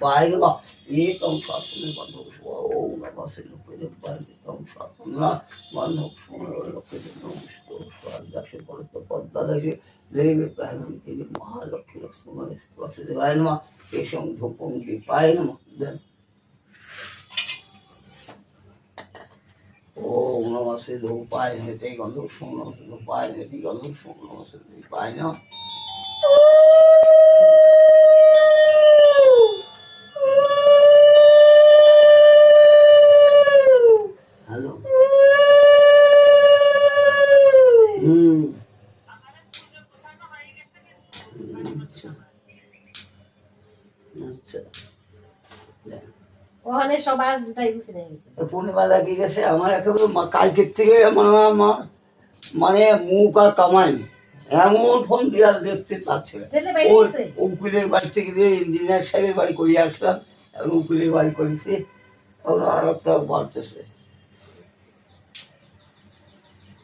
পায় একং শাসনা বন্ধ লক্ষ্মী নমস্কার পড়তে পদ্মা দাসে দেবী প্রাণম দেবী মহালক্ষ্মী লক্ষ্মী বাসুদেবায় নমঃ কেশং ধূপং দীপায় নমঃ দেন ওম ধূপায় হেতে গন্ধ শ্রী ধূপায় হেতে গন্ধ সোম নমঃ শ্রী দীপায় নমঃ সবার দুটাই গুছিয়ে নিয়ে গেছে। পূর্ণিমা লাগিয়ে গেছে আমার একেবারে কালকের থেকে মানে আমার মানে মুখ আর কামাই এমন ফোন দিয়ে দেখতে পাচ্ছে ওর উকিলের বাড়ি থেকে দিয়ে ইঞ্জিনিয়ার সাহেবের বাড়ি করিয়ে আসলাম এখন উকিলের বাড়ি করেছি আর একটা বাড়তেছে।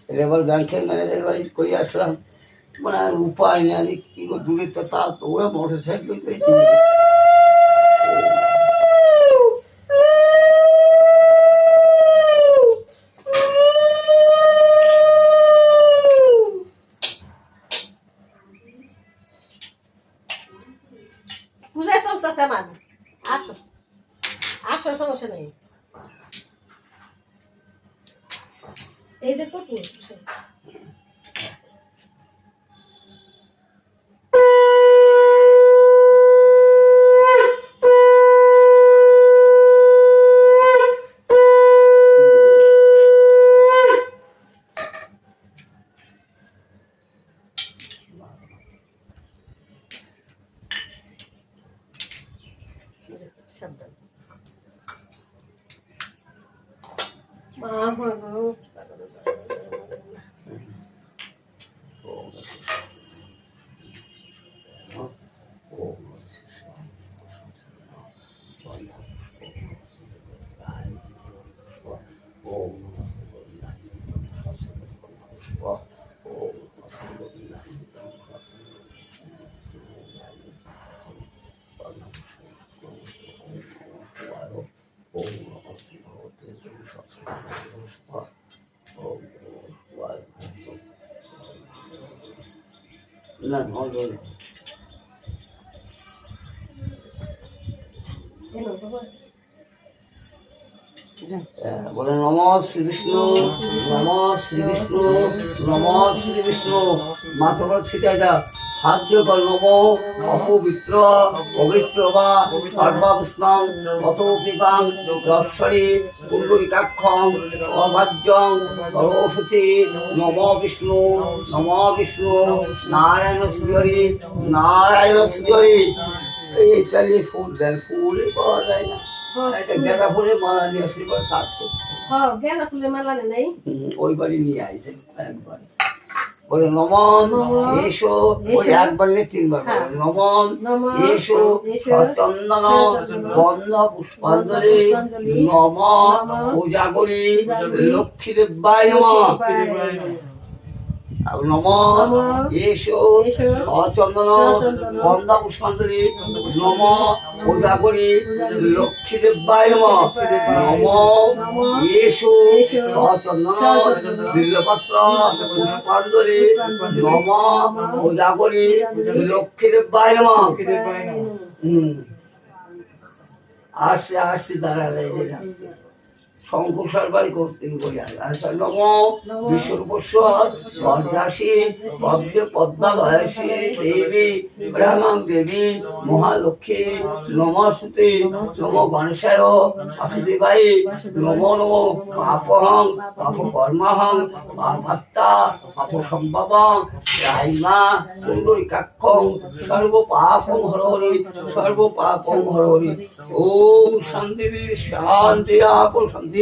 এবার ব্যাংকের ম্যানেজার বাড়ি করিয়ে আসলাম। মানে আর উপায় নেই আমি কি করে দূরে তো তা ওরা মোটর সাইকেল চলতেছে আমার আসো। আসো সমস্যা নেই। এই যে মা ভালো না নজর এনো বলে নম শ্রী বিষ্ণু নম শ্রী বিষ্ণু নম শ্রী বিষ্ণু মাথা করে ছিটাই দা হাত দিয়ে কর নম অপবিত্র পবিত্র বা সর্বাবস্থান অতপিকাং যশ্বরী কুণ্ডলিকাক্ষং অভাজ্যং সরস্বতী নম বিষ্ণু নম বিষ্ণু নারায়ণ নারায়ণ তাহলে ফুল দেন ফুল পাওয়া যায় না। একটা গাঁদা ফুলের মালা নিয়ে আসলে কাজ করতে। হ্যাঁ গেঁদা ফুলের মালা নেই। ওই বাড়ি নিয়ে আইছে একবার। বলে নমন এসো। ওই। একবার নিয়ে তিনবার হ্যাঁ। নমন এসো। এসো, চন্দন বন্ধ পুষ্পাঞ্জলি। নম পূজা করি। লক্ষ্মী দেবায় নম। নম নমঃ, এসো এসো, অচন্দন সচন্দন, বন্ধ পুষ্পাঞ্জলি নম পূজা করি পূজা করি, লক্ষ্মী দেবায় নম নম নমঃ, এসো এসো, সচন্দন সচন্দন, বিল্লপত্র পুষ্পাঞ্জলি। পুষ্পাঞ্জলি, নম পূজা করি লক্ষ্মী দেবায় নম। দেবায় নমঃ। হুম। আসছে আসছে দাঁড়ালে শঙ্কর বাড়ি করতে আচ্ছা নম নমঃ, বিশ্বরূপস্বর পদ্মাসী পদ্ম পদ্মালয়াসী দেবী ব্রহ্মাং দেবী মহালক্ষ্মী নমস্তে নম গণেশায় বাসুদেবাই নম নম পাপহং পাপ কর্মহং পাপাত্তা পাপ সম্ভবং রাইমা কুণ্ডলিকাক্ষং সর্ব পাপং হরহরি সর্ব পাপং হরহরি। ওম শান্তি শান্তি আপ শান্তি।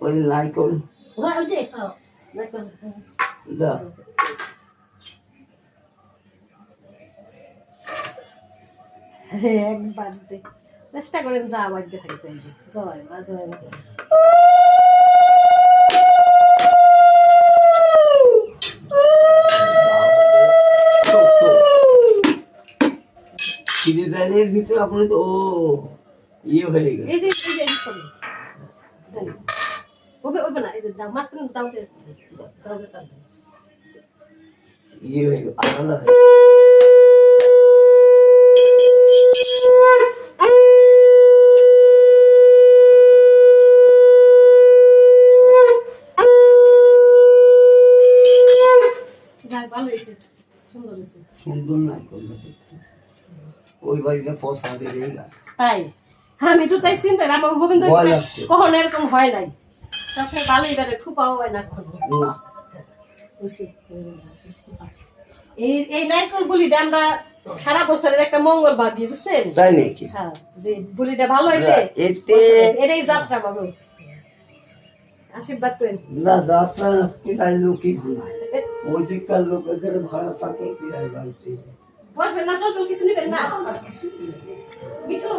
ওই নাইকল ওই যে খাও দেখো দা একবার দে চেষ্টা করেন যা আবার দেখাইতে হবে জয় মা জয় মা চিড়িদানের ভিতরে আপনি তো ও ইয়ে হয়ে গেছে এই যে এই যে এই করুন ওবে ওবে না এই যে দাও সাথে ইয়ে ভালো হয়েছে সুন্দর দেখতে ওই বাড়িটা পয়সা দিয়ে তাই আমি তো তাই চিন্তা আমার গোবিন্দ কখনো এরকম হয় নাই। সবসময় ভালোই হয় না। এই এই নারকেল বুলিটা আমরা সারা বছরের একটা মঙ্গল ভাবি বুঝছেন? তাই নাকি? হ্যাঁ যে বুলিটা ভালো হইতে এতে এটাই যাত্রা বাবু। আশীর্বাদ করেন। না যাত্রা লোকই ভাড়া থাকে বাড়িতে। বসবেন না চল কিছু নেবেন না। মিঠু